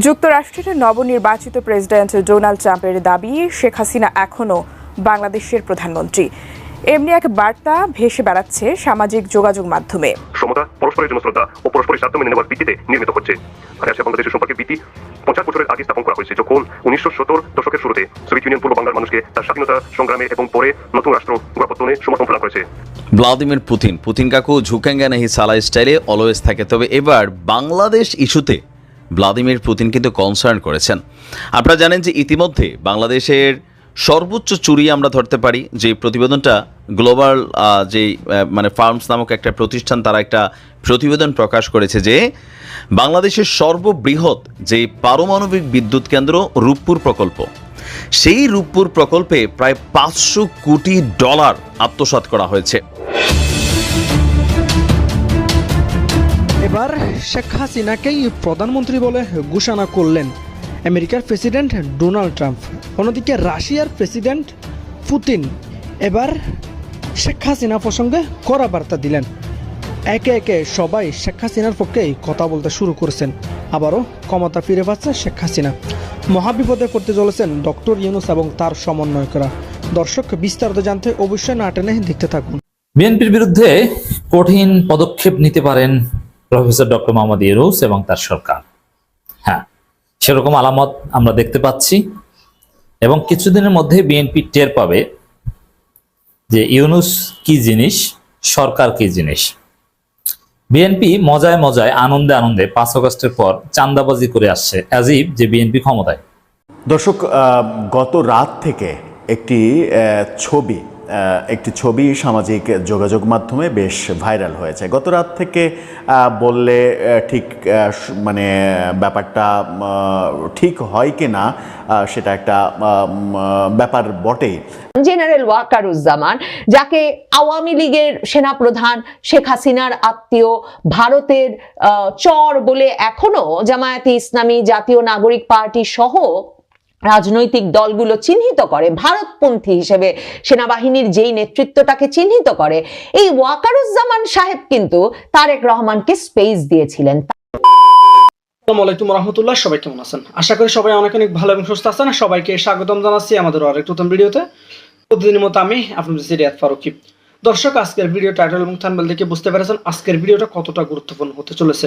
যুক্তরাষ্ট্রের নবনির্বাচিত president Donald ট্রাম্পের দাবি শেখ হাসিনা এখনও বাংলাদেশের প্রধানমন্ত্রী। এমনি এক বার্তা ভেসে বেড়াচ্ছে সামাজিক যোগাযোগ মাধ্যমে। সমতা পরস্পরের জন্য শ্রদ্ধা ও পরস্পরের স্বার্থ মেনে নেওয়ার ভিত্তিতে নির্মিত হচ্ছে। আর রাশিয়া বাংলাদেশের সম্পর্কে ভীতি পঞ্চাশ বছরের আগে স্থাপন করা হয়েছে যখন উনিশশো সত্তর দশকের শুরুতে সোভিয়েত ইউনিয়ন পূর্ব বাংলার মানুষকে তার স্বাধীনতা সংগ্রামে এবং পরে নতুন রাষ্ট্র গোড়াপত্তনে সমর্থন প্রদান করেছে। ভ্লাদিমির পুতিন পুতিন কাকু ঝুঁকেঙ্গা নাহি সালা স্টাইলে অলওয়েজ থাকে। তবে এবার বাংলাদেশ ইস্যুতে ভ্লাদিমির পুতিন কিন্তু কনসার্ন করেছেন। আপনারা জানেন যে ইতিমধ্যে বাংলাদেশের সর্বোচ্চ চুরি আমরা ধরতে পারি, যে প্রতিবেদনটা গ্লোবাল যে মানে ফার্মস নামক একটা প্রতিষ্ঠান, তারা একটা প্রতিবেদন প্রকাশ করেছে যে বাংলাদেশের সর্ববৃহৎ যে পারমাণবিক বিদ্যুৎ কেন্দ্র রূপপুর প্রকল্প, সেই রূপপুর প্রকল্পে প্রায় পাঁচশো কোটি ডলার আত্মসাৎ করা হয়েছে। এবার শেখ হাসিনাকেই প্রধানমন্ত্রী বলে ঘোষণা করলেন আমেরিকার প্রেসিডেন্ট ডোনাল্ড ট্রাম্প। অন্যদিকে রাশিয়ার প্রেসিডেন্ট পুতিন এবার শেখ হাসিনা প্রসঙ্গে কড়া বার্তা দিলেন। একে একে সবাই শেখ হাসিনার পক্ষেই কথা বলতে শুরু করেছেন। আবারও ক্ষমতা ফিরে পাচ্ছে শেখ হাসিনা। মহাবিপদে পড়তে চলেছেন ডক্টর ইউনুস এবং তার সমন্বয়করা। দর্শক, বিস্তারিত জানতে অবশ্যই না টেনে দেখতে থাকুন। বিএনপির বিরুদ্ধে কঠিন পদক্ষেপ নিতে পারেন প্রফেসর ডক্টর মোহাম্মদ ইউনুস এবং তার সরকার। হ্যাঁ সেরকম আলামত আমরা দেখতে পাচ্ছি। এবং কিছুদিনের মধ্যে বিএনপি টের পাবে যে ইউনুস কি জিনিস, সরকার কি জিনিস। বিএনপি মজায় মজায় আনন্দে আনন্দে পাঁচ অগস্টের পর চান্দাবাজি করে আসছে অ্যাজিব যে বিএনপি ক্ষমতায়। দর্শক গত রাত থেকে একটি ছবি একটি ছবি সামাজিক যোগাযোগ মাধ্যমে বেশ ভাইরাল হয়েছে। গত রাত থেকে বললে ঠিক মানে ব্যাপারটা ঠিক হয় কি না সেটা একটা ব্যাপার বটেই। জেনারেল ওয়াকারুজ্জামান, যাকে আওয়ামী লীগের সেনাপ্রধান শেখ হাসিনার আত্মীয়, ভারতের চর বলে এখনও জামায়াতে ইসলামী জাতীয় নাগরিক পার্টি সহ রাজনৈতিক দলগুলো চিহ্নিত করে, ভারতপন্থী হিসেবে সেনাবাহিনীর যেই নেতৃত্বটাকে চিহ্নিত করে, এই ওয়াকারুজ্জামান সাহেব কিন্তু তারেক রহমানকে স্পেস দিয়েছিলেন। রহমতুল্লাহ, সবাই কেমন আছেন? আশা করি সবাই অনেক অনেক ভালো এবং সুস্থ আছেন। সবাইকে স্বাগতম জানাচ্ছি আমাদের আরেক নতুন ভিডিওতে। মতো আমি আপনাদের ফারুকি। দর্শক, আজকের ভিডিও টাইটেল এবং বুঝতে পেরেছেন আজকের ভিডিওটা কতটা গুরুত্বপূর্ণ হতে চলেছে।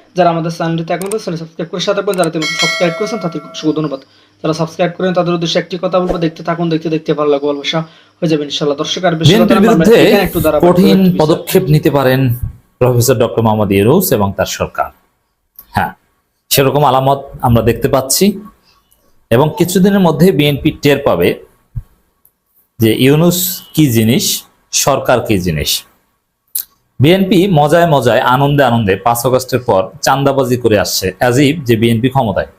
যারা আমাদের চ্যানেলটিতে এখন চ্যানেল সাবস্ক্রাইব করে সাথে যারা ইতিমধ্যে সাবস্ক্রাইব করেছেন তাদেরকে অসংখ্য ধন্যবাদ। যারা সাবস্ক্রাইব করেন তাদের উদ্দেশ্যে একটি কথা বলব দেখতে থাকুন দেখতে দেখতে ভালো লাগবে ভালোবাসা হয়ে যাবে ইনশাল্লাহ দর্শক আর বেশি বিরুদ্ধে এখানে একটু দাঁড়াবো, কঠিন পদক্ষেপ নিতে পারেন প্রফেসর ডক্টর মোহাম্মদ ইউনুস এবং তার সরকার। হ্যাঁ সেরকম আলামত আমরা দেখতে পাচ্ছি। এবং কিছুদিনের মধ্যে বিএনপি টের পাবে যে ইউনুস কি জিনিস সরকার কি জিনিস। বিএনপি মজায় মজায় আনন্দে আনন্দে পাঁচ অগস্টের পর চান্দাবাজি করে আসছে অ্যাজিব যে বিএনপি ক্ষমতায়।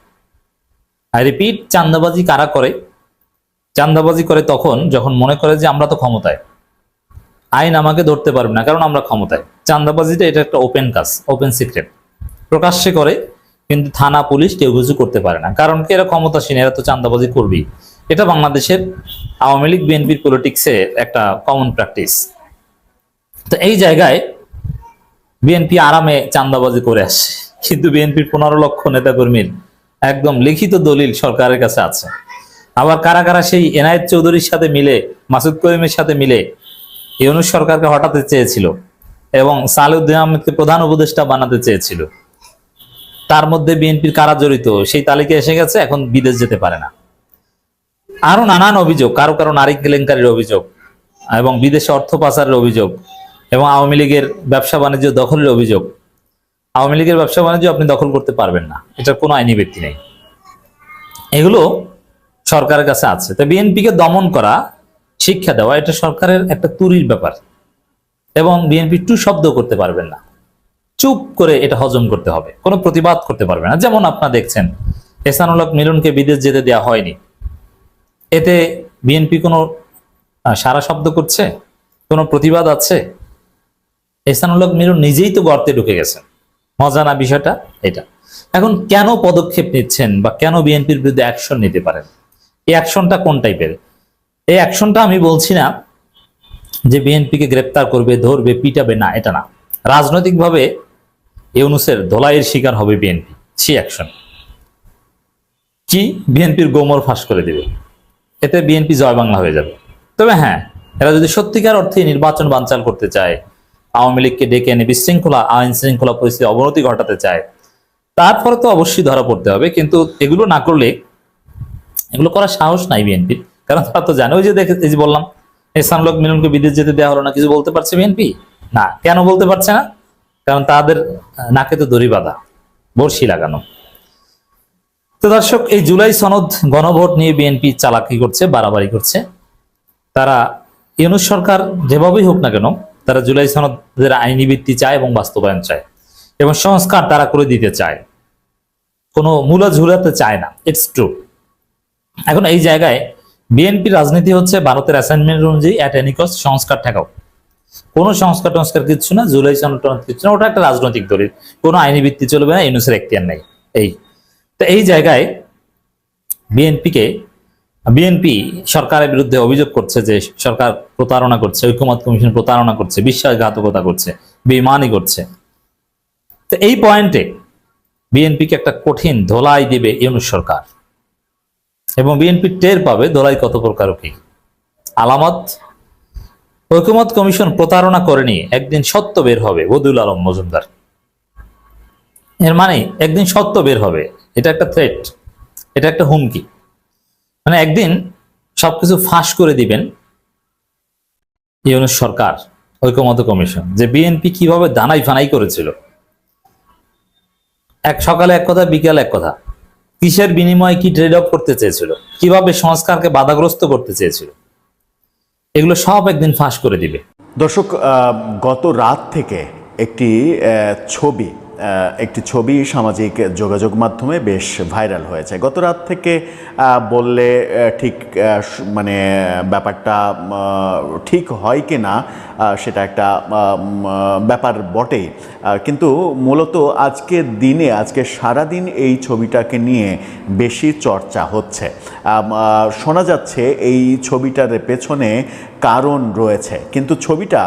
আই রিপিট চান্দাবাজি কারা করে? চান্দাবাজি করে তখন যখন মনে করে যে আমরা তো ক্ষমতায়, আইন আমাকে ধরতে পারবে না, কারণ আমরা ক্ষমতায়। চান্দাবাজিটা এটা একটা ওপেন কাজ ওপেন সিক্রেট প্রকাশ্যে করে, কিন্তু থানা, পুলিশ কেউ কিছু করতে পারে না। কারণ কি, এরা ক্ষমতাসীন, এরা তো চান্দাবাজি করবেই। এটা বাংলাদেশের আওয়ামী লীগ, বিএনপির পলিটিক্সে একটা কমন প্র্যাকটিস তো এই জায়গায় বিএনপি আরামে চান্দাবাজি করে আসছে। কিন্তু বিএনপির পনেরো লক্ষ নেতাকর্মীর একদম লিখিত দলিল সরকারের কাছে আছে। আবার কারা কারা সেই এনায়েত চৌধুরীর সাথে মিলে, মাসুদ করিমের সাথে মিলে ইউনুস সরকারকে হটাতে চেয়েছিল এবং সালেউদ্দিন আহমেদকে প্রধান উপদেষ্টা বানাতে চেয়েছিল। তার মধ্যে বিএনপির কারা জড়িত, সেই তালিকা এসে গেছে, এখন বিদেশ যেতে পারে না। আরও নানান অভিযোগ, কারও কারও নারী কেলেঙ্কারির অভিযোগ এবং বিদেশে অর্থ পাচারের অভিযোগ এবং আওয়ামী লীগের ব্যবসা বাণিজ্য দখলের অভিযোগ, আওয়ামী লীগের ব্যবসা বাণিজ্য আপনি দখল করতে পারবেন না। এটার কোনো আইনি ব্যক্তি নেই। এগুলো সরকারের কাছে আছে। তো বিএনপিকে দমন করা, শিক্ষা দেওয়া, এটা সরকারের একটা তুরির ব্যাপার। এবং বিএনপি টু শব্দ করতে পারবেন না। চুপ করে এটা হজম করতে হবে। কোনো প্রতিবাদ করতে পারবে না। যেমন আপনারা দেখছেন এসানুলক মিলনকে বিদেশ যেতে দেওয়া হয়নি। এতে বিএনপি কোনো সারা শব্দ করছে? কোনো প্রতিবাদ আছে? এসানুলক মিলন নিজেই তো গর্তে ঢুকে গেছেন। মজা না বিষয়টা এটা। এখন কেন পদক্ষেপ নিচ্ছেন বা কেন বিএনপির বিরুদ্ধে অ্যাকশন নিতে পারেন? এই অ্যাকশনটা কোন টাইপের এই অ্যাকশনটা আমি বলছি না যে বিএনপিকে গ্রেপ্তার করবে, ধরবে, পিটাবে, না, এটা না। রাজনৈতিকভাবে ইউনুসের ধোলাইয়ের শিকার হবে বিএনপি। সি অ্যাকশন কি বিএনপির গোমর ফাঁস করে দিবে? এতে বিএনপি জয় বাংলা হয়ে যাবে। তবে হ্যাঁ এরা যদি সত্যিকার অর্থে নির্বাচন বানচাল করতে চায় আওয়ামী লীগকে ডেকে এনে বিশৃঙ্খলা আইন শৃঙ্খলা পরিস্থিতি অবনতি ঘটাতে চায়। তারপরে তো অবশ্যই ধরা পড়তে হবে, কিন্তু এগুলো না করলে এগুলো করার সাহস নাই বিএনপির। কারণ তারা তো জানে, ওই যে দেখে যে বললাম ইসলামলোক মিলনকে বিদেশ যেতে দেওয়া হলো না, কিছু বলতে পারছে বিএনপি? না, কেন বলতে পারছে না? কারণ তাদের নাকে তো দড়ি বাঁধা বর্ষি লাগানো। তো দর্শক, এই জুলাই সনদ গণভোট নিয়ে বিএনপি চালাকি করছে, বাড়াবাড়ি করছে। তারা ইউনুস সরকার যেভাবেই হোক না কেন তারা জুলাই সনদের আইনি ভিত্তি চায় এবং বাস্তবায়ন চায় এবং সংস্কার তারা করে দিতে চায়। কোনো মূলা ঝুলাতে চায় না। ইটস ট্রু এখন এই জায়গায় বিএনপি রাজনীতি হচ্ছে ভারতের অ্যাসাইনমেন্ট অনুযায়ী অ্যাট এনি কস্ট সংস্কার ঠেকাও। কোনো সংস্কার টংস্কার কিচ্ছু না, জুলাই সনদ কিচ্ছু না, ওটা একটা রাজনৈতিক দলিল। কোনো আইনি ভিত্তি চলবে না, ইউনুসের এখতিয়ার নেই। এই। তো এই জায়গায় বিএনপিকে বিএনপি সরকারের বিরুদ্ধে অভিযোগ করছে যে সরকার প্রতারণা করছে, ঐক্যমত কমিশন প্রতারণা করছে, বিশ্বাসঘাতকতা করছে বেমানি করছে। তো এই পয়েন্টে বিএনপিকে একটা কঠিন ধোলাই দিবে ইউনুস সরকার। এবং বিএনপি টের পাবে ধোলাই কত প্রকার কি। আলামত, ঐক্যমত কমিশন প্রতারণা করেনি একদিন সত্য বের হবে বদুল আলম মজুমদার। এর মানে একদিন সত্য বের হবে, এটা একটা থ্রেট এটা একটা হুমকি। মানে একদিন সবকিছু ফাঁস করে দিবেন ইউনুস সরকার ঐক্যমত কমিশন, যে বিএনপি কীভাবে দানাই ফানাই করেছিল। এক সকালে এক কথা, বিকেল এক কথা। কিসের বিনিময়ে কি ট্রেড অফ করতে চেয়েছিল? কীভাবে সংস্কারকে বাধাগ্রস্ত করতে চেয়েছিল? এগুলো সব একদিন ফাঁস করে দিবে। দর্শক গত রাত থেকে একটি ছবি একটি ছবি সামাজিক যোগাযোগ মাধ্যমে বেশ ভাইরাল হয়েছে। গত রাত থেকে বললে ঠিক মানে ব্যাপারটা ঠিক হয় কি না সেটা একটা ব্যাপার আহ, কিন্তু মূলত আজকে দিনে আজকে সারাদিন এই ছবিটাকে নিয়ে বেশি চর্চা হচ্ছে। শোনা যাচ্ছে এই ছবিটার পেছনে কারণ রয়েছে। কিন্তু ছবিটা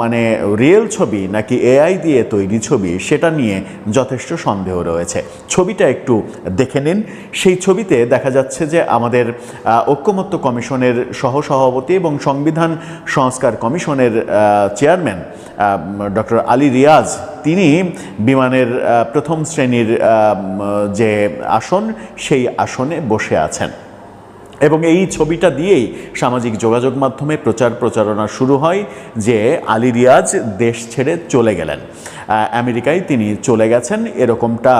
মানে রিয়েল ছবি নাকি এআই দিয়ে তৈরি ছবি, সেটা নিয়ে যথেষ্ট সন্দেহ রয়েছে। ছবিটা একটু দেখে নিন। সেই ছবিতে দেখা যাচ্ছে যে আমাদের ঐক্যমত্য কমিশনের সহসভাপতি এবং সংবিধান সংস্কার কমিশনের চেয়ারম্যান ডক্টর আলী রিয়াজ, তিনি বিমানের প্রথম শ্রেণির যে আসন, সেই আসনে বসে আছেন। এবং এই ছবিটা দিয়েই সামাজিক যোগাযোগ মাধ্যমে প্রচার প্রচারণা শুরু হয় যে আলী রিয়াজ দেশ ছেড়ে চলে গেলেন। আমেরিকায় তিনি চলে গেছেন। এরকমটা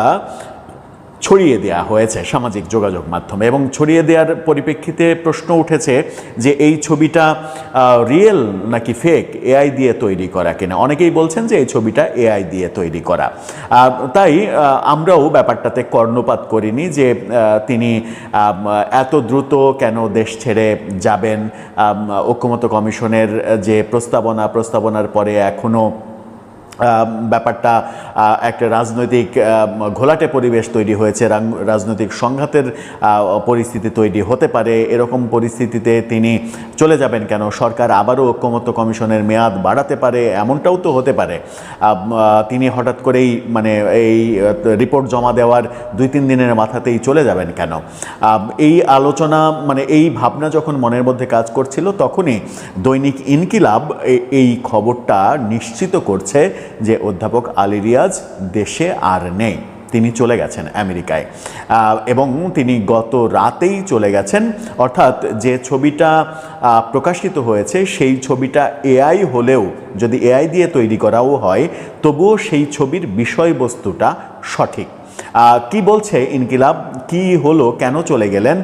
ছড়িয়ে দেওয়া হয়েছে সামাজিক যোগাযোগ মাধ্যমে এবং ছড়িয়ে দেওয়ার পরিপ্রেক্ষিতে প্রশ্ন উঠেছে যে এই ছবিটা রিয়েল নাকি ফেক এআই দিয়ে তৈরি করা কিনা? অনেকেই বলছেন যে এই ছবিটা এআই দিয়ে তৈরি করা। তাই আমরাও ব্যাপারটাতে কর্ণপাত করিনি যে তিনি এত দ্রুত কেন দেশ ছেড়ে যাবেন? আম, ঐক্যমত্য কমিশনের যে প্রস্তাবনা প্রস্তাবনার পরে এখনও ব্যাপারটা একটা রাজনৈতিক ঘোলাটে পরিবেশ তৈরি হয়েছে রাজনৈতিক সংঘাতের পরিস্থিতি তৈরি হতে পারে, এরকম পরিস্থিতিতে তিনি চলে যাবেন কেন? সরকার আবারও ঐক্যমত্য কমিশনের মেয়াদ বাড়াতে পারে, এমনটাও তো হতে পারে। তিনি হঠাৎ করেই মানে এই রিপোর্ট জমা দেওয়ার দুই তিন দিনের মাথাতেই চলে যাবেন কেন? এই আলোচনা মানে এই ভাবনা যখন মনের মধ্যে কাজ করছিল, তখনই দৈনিক ইনকিলাব এই খবরটা নিশ্চিত করছে যে অধ্যাপক আলী রিয়াজ দেশে আর নেই, তিনি চলে গেছেন আমেরিকায়। এবং তিনি গত রাতেই চলে গেছেন। অর্থাৎ যে ছবিটা প্রকাশিত হয়েছে, সেই ছবিটা এআই হলেও যদি এআই দিয়ে তৈরি করাও হয়, তবুও সেই ছবির বিষয়বস্তুটা সঠিক। কি বলছে ইনকিলাব? কি হলো? কেন চলে গেলেন?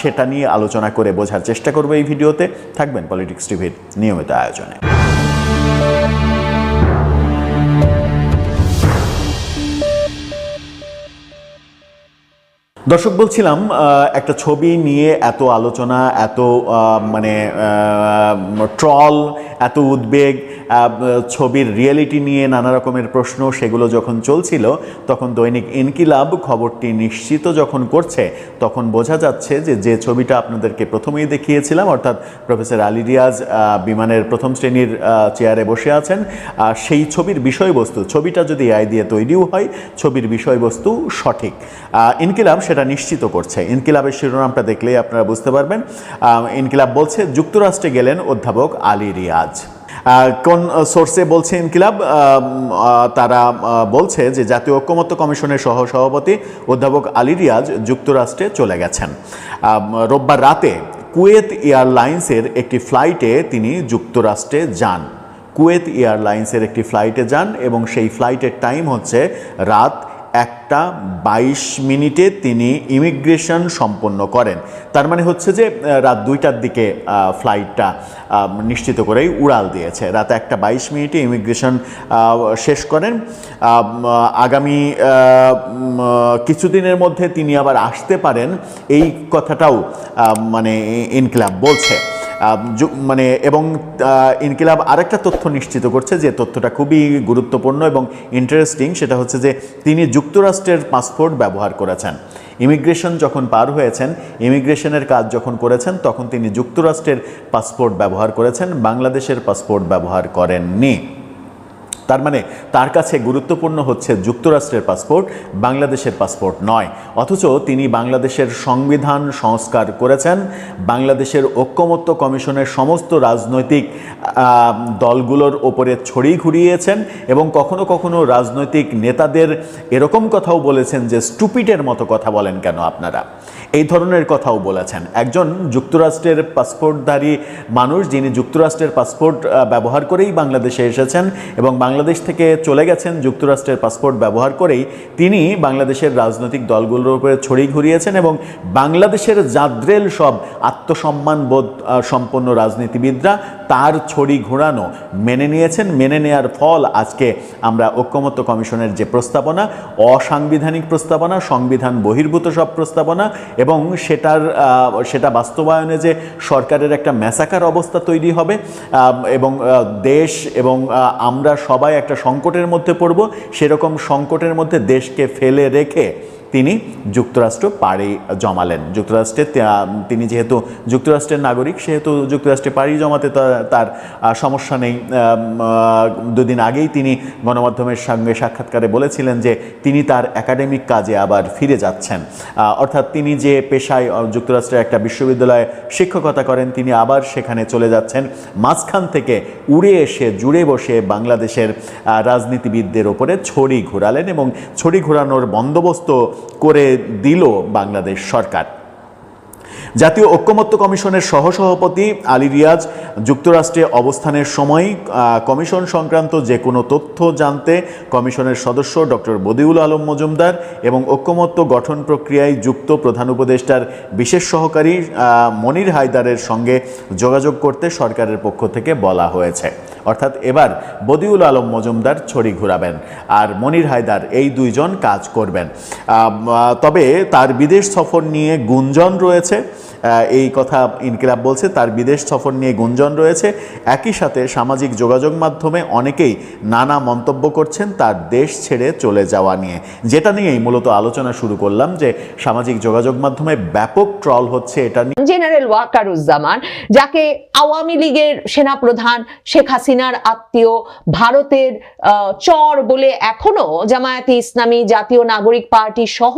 সেটা নিয়ে আলোচনা করে বোঝার চেষ্টা করব এই ভিডিওতে। থাকবেন পলিটিক্স টিভির নিয়মিত আয়োজনে। দর্শক, বলছিলাম একটা ছবি নিয়ে এত আলোচনা, এত মানে ট্রল, এত উদ্বেগ ছবির রিয়েলিটি নিয়ে নানা রকমের প্রশ্ন, সেগুলো যখন চলছিল, তখন দৈনিক ইনকিলাব খবরটি নিশ্চিত যখন করছে, তখন বোঝা যাচ্ছে যে যে ছবিটা আপনাদেরকে প্রথমেই দেখিয়েছিলাম, অর্থাৎ প্রফেসর আলী রিয়াজ বিমানের প্রথম শ্রেণির চেয়ারে বসে আছেন, আর সেই ছবির বিষয়বস্তু, ছবিটা যদি এআই দিয়ে তৈরিও হয়, ছবির বিষয়বস্তু সঠিক। ইনকিলাব সেটা নিশ্চিত করছে। ইনকিলাবের শিরোনামটা দেখলেই আপনারা বুঝতে পারবেন। ইনকিলাব বলছে, যুক্তরাষ্ট্রে গেলেন অধ্যাপক আলী রিয়াজ। কোন সোর্সে বলছে ইনকিলাব? তারা বলছে যে জাতীয় ঐক্যমত্য কমিশনের সহ সভাপতি অধ্যাপক আলী রিয়াজ যুক্তরাষ্ট্রে চলে গেছেন। রোববার রাতে কুয়েত এয়ারলাইন্সের একটি ফ্লাইটে তিনি যুক্তরাষ্ট্রে যান। কুয়েত এয়ারলাইন্সের একটি ফ্লাইটে যান এবং সেই ফ্লাইটের টাইম হচ্ছে রাত একটা বাইশ মিনিটে তিনি ইমিগ্রেশন সম্পন্ন করেন। তার মানে হচ্ছে যে রাত দুইটার দিকে ফ্লাইটটা নিশ্চিত করেই উড়াল দিয়েছে। রাত একটা বাইশ মিনিটে ইমিগ্রেশন শেষ করেন। আগামী কিছুদিনের মধ্যে তিনি আবার আসতে পারেন। এই কথাটাও মানে ইনকিলাব বলছে। মানে এবং ইনকিলাব আরেকটা তথ্য নিশ্চিত করছে যে তথ্যটা খুবই গুরুত্বপূর্ণ এবং ইন্টারেস্টিং সেটা হচ্ছে যে তিনি যুক্তরাষ্ট্রের পাসপোর্ট ব্যবহার করেছেন। ইমিগ্রেশন যখন পার হয়েছেন ইমিগ্রেশনের কাজ যখন করেছেন, তখন তিনি যুক্তরাষ্ট্রের পাসপোর্ট ব্যবহার করেছেন, বাংলাদেশের পাসপোর্ট ব্যবহার করেননি। তার মানে তার কাছে গুরুত্বপূর্ণ হচ্ছে যুক্তরাষ্ট্রের পাসপোর্ট, বাংলাদেশের পাসপোর্ট নয়। অথচ তিনি বাংলাদেশের সংবিধান সংস্কার করেছেন, বাংলাদেশের ঐক্যমত্য কমিশনের সমস্ত রাজনৈতিক দলগুলোর ওপরে ছড়ি ঘুরিয়েছেন এবং কখনো কখনো রাজনৈতিক নেতাদের এরকম কথাও বলেছেন যে স্টুপিটের মতো কথা বলেন কেন আপনারা? এই ধরনের কথাও বলেছেন। একজন যুক্তরাষ্ট্রের পাসপোর্টধারী মানুষ যিনি যুক্তরাষ্ট্রের পাসপোর্ট ব্যবহার করেই বাংলাদেশে এসেছেন এবং বাংলাদেশ থেকে চলে গেছেন যুক্তরাষ্ট্রের পাসপোর্ট ব্যবহার করেই, তিনি বাংলাদেশের রাজনৈতিক দলগুলোর উপরে ছড়ি ঘুরিয়েছেন এবং বাংলাদেশের জাদ্রেল সব আত্মসম্মান বোধ সম্পন্ন রাজনীতিবিদরা তার ছড়ি ঘোরানো মেনে নিয়েছেন। মেনে নেয়ার ফল আজকে আমরা ঐক্যমত্য কমিশনের যে প্রস্তাবনা, অসাংবিধানিক প্রস্তাবনা, সংবিধান বহির্ভূত সব প্রস্তাবনা এবং সেটার সেটা বাস্তবায়নে যে সরকারের একটা ম্যাসাকার অবস্থা তৈরি হবে এবং দেশ এবং আমরা সবাই একটা সংকটের মধ্যে পড়ব, সেরকম সংকটের মধ্যে দেশকে ফেলে রেখে তিনি যুক্তরাষ্ট্র পাড়ি জমালেন। যুক্তরাষ্ট্রে তিনি যেহেতু যুক্তরাষ্ট্রের নাগরিক, সেহেতু যুক্তরাষ্ট্রে পাড়ি জমাতে তার সমস্যা নেই। দুদিন আগেই তিনি গণমাধ্যমের সঙ্গে সাক্ষাৎকারে বলেছিলেন যে তিনি তার একাডেমিক কাজে আবার ফিরে যাচ্ছেন। অর্থাৎ তিনি যে পেশায় যুক্তরাষ্ট্রের একটা বিশ্ববিদ্যালয়ে শিক্ষকতা করেন, তিনি আবার সেখানে চলে যাচ্ছেন। মাঝখান থেকে উড়ে এসে, জুড়ে বসে বাংলাদেশের রাজনীতিবিদদের ওপরে ছড়ি ঘোরালেন এবং ছড়ি ঘোরানোর বন্দোবস্ত করে দিল বাংলাদেশ সরকার। জাতীয় ঐক্যমত্য কমিশনের সহসভাপতি আলী রিয়াজ যুক্তরাষ্ট্রে অবস্থানের সময় কমিশন সংক্রান্ত যে কোনো তথ্য জানতে কমিশনের সদস্য ডক্টর বদিউল আলম মজুমদার এবং ঐক্যমত্য গঠন প্রক্রিয়ায় যুক্ত প্রধান উপদেষ্টার বিশেষ সহকারী মনির হায়দারের সঙ্গে যোগাযোগ করতে সরকারের পক্ষ থেকে বলা হয়েছে। অর্থাৎ এবার বদিউল আলম মজুমদার ছড়ি ঘুরাবেন আর মনির হায়দার এই দুইজন কাজ করবেন। তবে তার বিদেশ সফর নিয়ে গুঞ্জন রয়েছে। এই কথা ইনকিলাব বলছে, তার বিদেশ সফর নিয়ে গুঞ্জন রয়েছে। একই সাথে সামাজিক যোগাযোগ মাধ্যমে অনেকেই নানা মন্তব্য করছেন তার দেশ ছেড়ে চলে যাওয়া নিয়ে। যেটা নিয়েই মূলত আলোচনা শুরু করলাম যে সামাজিক যোগাযোগ মাধ্যমে ব্যাপক ট্রল হচ্ছে এটা নিয়ে। জেনারেল ওয়াকারুজ্জামান, যাকে আওয়ামী লীগের সেনাপ্রধান শেখ হাসিনার আত্মীয়, ভারতের চর বলে এখনও জামায়াতে ইসলামী জাতীয় নাগরিক পার্টি সহ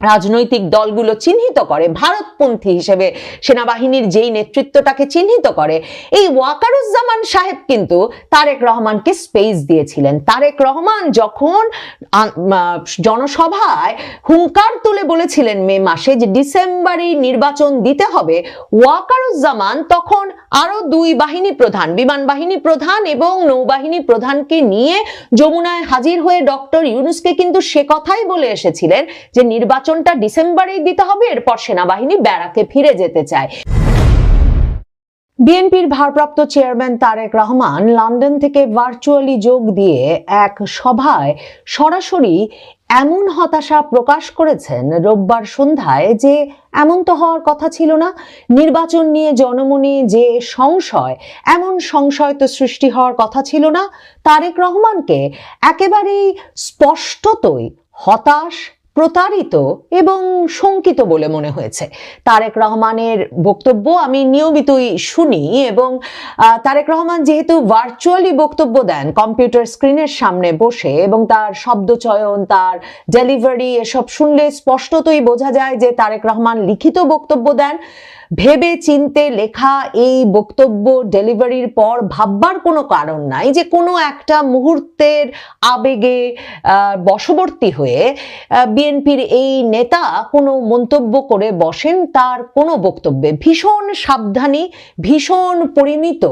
রাজনৈতিক দলগুলো চিহ্নিত করে, ভারতপন্থী হিসেবে সেনাবাহিনীর যেই নেতৃত্বটাকে চিহ্নিত করে, এই ওয়াকারুজ্জামান সাহেব কিন্তু তারেক রহমানকে স্পেস দিয়েছিলেন। তারেক রহমান যখন জনসভায় হুঙ্কার তুলে বলেছিলেন মে মাসে যে ডিসেম্বরেই নির্বাচন দিতে হবে, ওয়াকারুজ্জামান তখন আরও দুই বাহিনী প্রধান, বিমান বাহিনী প্রধান এবং নৌবাহিনী প্রধানকে নিয়ে যমুনায় হাজির হয়ে ডক্টর ইউনুসকে কিন্তু সে কথাই বলে এসেছিলেন যে নির্বাচনটা ডিসেম্বরেই দিতে হবে, এরপর সেনাবাহিনী ব্যারাকে ফিরে যেতে চায়। বিএনপির ভারপ্রাপ্ত চেয়ারম্যান তারেক রহমান লন্ডন থেকে ভার্চুয়ালি যোগ দিয়ে এক সভায় সরাসরি এমন হতাশা প্রকাশ করেছেন রোববার সন্ধ্যায় যে এমন তো হওয়ার কথা ছিল না। নির্বাচন নিয়ে জনমনে যে সংশয়, এমন সংশয় তো সৃষ্টি হওয়ার কথা ছিল না। তারেক রহমানকে একেবারেই স্পষ্টতই হতাশ প্রতারিত এবং শঙ্কিত বলে মনে হয়েছে। তারেক রহমানের বক্তব্য আমি নিয়মিতই শুনি এবং তারেক রহমান যেহেতু ভার্চুয়ালি বক্তব্য দেন কম্পিউটার স্ক্রিনের সামনে বসে এবং তার শব্দচয়ন তার ডেলিভারি এসব শুনলে স্পষ্টতই বোঝা যায় যে তারেক রহমান লিখিত বক্তব্য দেন। ভেবে চিনতে লেখা এই বক্তব্য ডেলিভারির পর ভাববার কোনো কারণ নাই যে কোনো একটা মুহূর্তের আবেগে বশবর্তী হয়ে বিএনপির এই নেতা কোনো মন্তব্য করে বসেন, তার কোনো বক্তব্যে ভীষণ সাবধানী, ভীষণ পরিমিত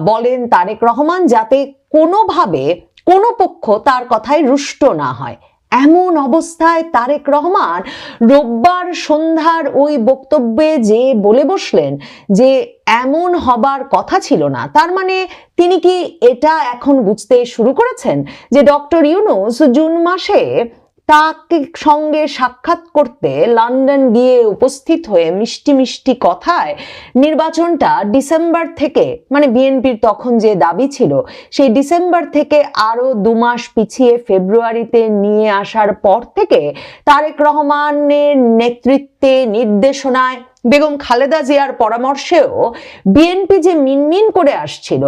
বলেন তারেক রহমান যাতে কোনোভাবে কোনো পক্ষ তার কথায় রুষ্ট না হয়। এমন অবস্থায় তারেক রহমান রোববার সন্ধ্যার ওই বক্তব্যে যে বলে বসলেন যে এমন হবার কথা ছিল না, তার মানে তিনি কি এটা এখন বুঝতে শুরু করেছেন যে ডক্টর ইউনুস জুন মাসে তাকে সঙ্গে সাক্ষাৎ করতে লন্ডন গিয়ে উপস্থিত হয়ে মিষ্টি মিষ্টি কথায় নির্বাচনটা ডিসেম্বর থেকে মানে বিএনপির তখন যে দাবি ছিল, সেই ডিসেম্বর থেকে আরও দু মাস পিছিয়ে ফেব্রুয়ারিতে নিয়ে আসার পর থেকে তারেক রহমানের নেতৃত্বে নির্দেশনায় বেগম খালেদা জিয়ার পরামর্শেও বিএনপি যে মিনমিন করে আসছিল,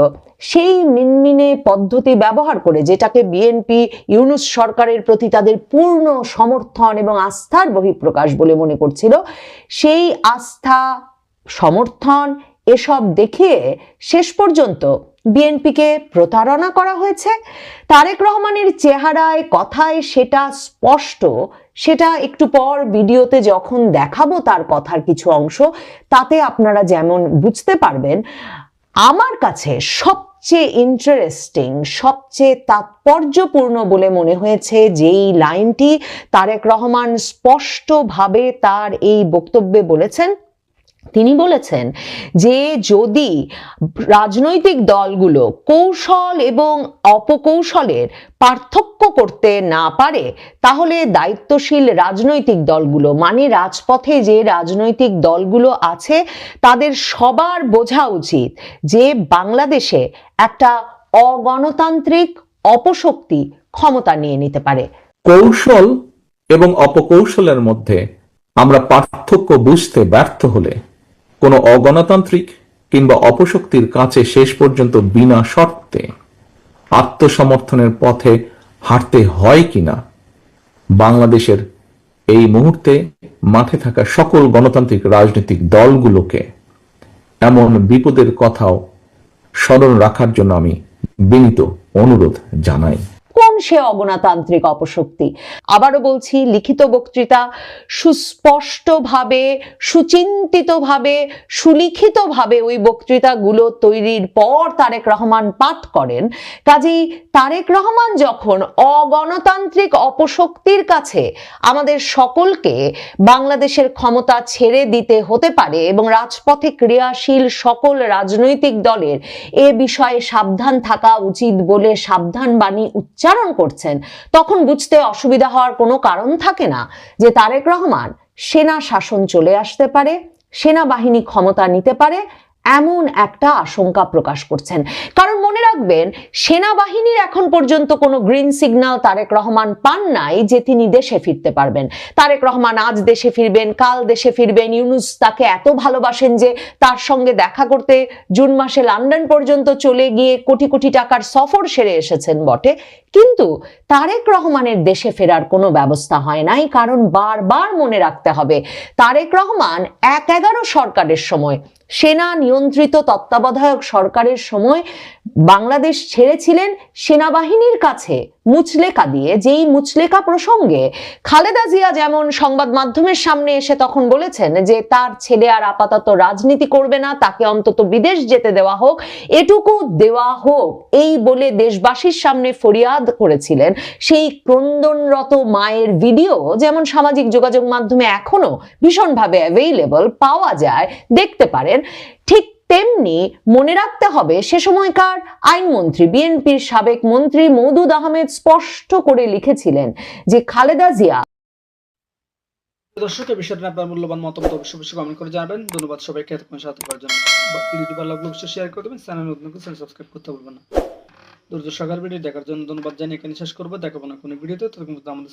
সেই মিনমিনে পদ্ধতি ব্যবহার করে যেটাকে বিএনপি ইউনুস সরকারের প্রতি তাদের পূর্ণ সমর্থন এবং আস্থার বহিঃপ্রকাশ বলে মনে করছিল, সেই আস্থা, সমর্থন, এসব দেখিয়ে শেষ পর্যন্ত বিএনপিকে প্রতারণা করা হয়েছে। তারেক রহমানের চেহারায় কথায় সেটা স্পষ্ট। সেটা একটু পর ভিডিওতে যখন দেখাবো তার কথার কিছু অংশ, তাতে আপনারা যেমন বুঝতে পারবেন, আমার কাছে সবচেয়ে ইন্টারেস্টিং সবচেয়ে তাৎপর্যপূর্ণ বলে মনে হয়েছে যেই লাইনটি তারেক রহমান স্পষ্টভাবে তার এই বক্তব্যে বলেছেন তিনি বলেছেন যে যদি রাজনৈতিক দলগুলো কৌশল এবং অপকৌশলের পার্থক্য করতে না পারে, তাহলে দায়িত্বশীল রাজনৈতিক দলগুলো মানে রাজপথে যে রাজনৈতিক দলগুলো আছে, তাদের সবার বোঝা উচিত যে বাংলাদেশে একটা অগণতান্ত্রিক অপশক্তি ক্ষমতা নিয়ে নিতে পারে। কৌশল এবং অপকৌশলের মধ্যে আমরা পার্থক্য বুঝতে ব্যর্থ হলে কোনো অগণতান্ত্রিক কিংবা অপশক্তির কাছে শেষ পর্যন্ত বিনা শর্তে আত্মসমর্থনের পথে হাঁটতে হয় কিনা, বাংলাদেশের এই মুহূর্তে মাঠে থাকা সকল গণতান্ত্রিক রাজনৈতিক দলগুলোকে এমন বিপদের কথাও স্মরণ রাখার জন্য আমি বিনীত অনুরোধ জানাই। কোন সে অগণতান্ত্রিক অপশক্তি। আবারও বলছি, লিখিত বক্তৃতা সুস্পষ্টভাবে, সুচিন্তিতভাবে, সুলিখিতভাবে ওই বক্তৃতাগুলো তৈরির পর তারেক রহমান পাঠ করেন। কাজেই তারেক রহমান যখন অগণতান্ত্রিক অপশক্তির কাছে আমাদের সকলকে বাংলাদেশের ক্ষমতা ছেড়ে দিতে হতে পারে এবং রাজপথে ক্রিয়াশীল সকল রাজনৈতিক দলের এ বিষয়ে সাবধান থাকা উচিত বলে সাবধান বাণী উচ্চারণ করছেন, তখন বুঝতে অসুবিধা হওয়ার কোনো কারণ থাকে না যে তারেক রহমান সেনা শাসন চলে আসতে পারে, সেনাবাহিনী ক্ষমতা নিতে পারে এমন একটা আশঙ্কা প্রকাশ করছেন। কারণ মনে রাখবেন, সেনাবাহিনীর এখন পর্যন্ত কোনো গ্রিন সিগন্যাল তারেক রহমান পান নাই যে তিনি দেশে ফিরতে পারবেন। তারেক রহমান আজ দেশে ফিরবেন, কাল দেশে ফিরবেন। ইউনুস তাকে এত ভালোবাসেন যে তার সঙ্গে দেখা করতে জুন মাসে লন্ডন পর্যন্ত চলে গিয়ে কোটি কোটি টাকার সফর সেরে এসেছেন বটে। কিন্তু তারেক রহমানের দেশে ফেরার কোনো ব্যবস্থা হয় নাই, কারণ বারবার মনে রাখতে হবে, তারেক রহমান এক এগারো সরকারের সময় সেনা নিয়ন্ত্রিত তত্ত্বাবধায়ক সরকারের সময় বাংলাদেশ ছেড়েছিলেন সেনাবাহিনীর কাছে। মুচলেকা দিয়ে, যেই মুচলেকা প্রসঙ্গে খালেদা জিয়া যেমন সংবাদ মাধ্যমের সামনে এসে তখন বলেছেন যে তার ছেলে আর আপাতত রাজনীতি করবে না, তাকে অন্তত বিদেশ যেতে দেওয়া হোক, এটুকু দেওয়া হোক, এই বলে দেশবাসীর সামনে ফরিয়াদ করেছিলেন। সেই ক্রন্দনরত মায়ের ভিডিও যেমন সামাজিক যোগাযোগ মাধ্যমে এখনও ভীষণভাবে অ্যাভেইলেবল পাওয়া যায়, দেখতে পারেন। ঠিক তেমনি মনে রাখতে হবে সে সময়কার আইনমন্ত্রী, বিএনপির সাবেক মন্ত্রী মৌদুদ আহমেদ স্পষ্ট করে লিখেছিলেন যে খালেদা জিয়া দর্শক এই বিষয়টা আপনার মূল্যবান মতামত অবশ্যই অবশ্যই কমেন্ট করে জানাবেন। ধন্যবাদ সবাইকে। এতক্ষণ সাথে করার জন্য ভিডিওটি ভালো লাগলে অবশ্যই শেয়ার করে দেবেন। চ্যানেল নতুন চ্যানেল সাবস্ক্রাইব করতে ভুলবেন না। দুর্য সকাল ভিডিও দেখার জন্য ধন্যবাদ জানিয়ে এখানে শেষ করব। দেখাবো না কোনো ভিডিওতে। পর্যন্ত আমাদের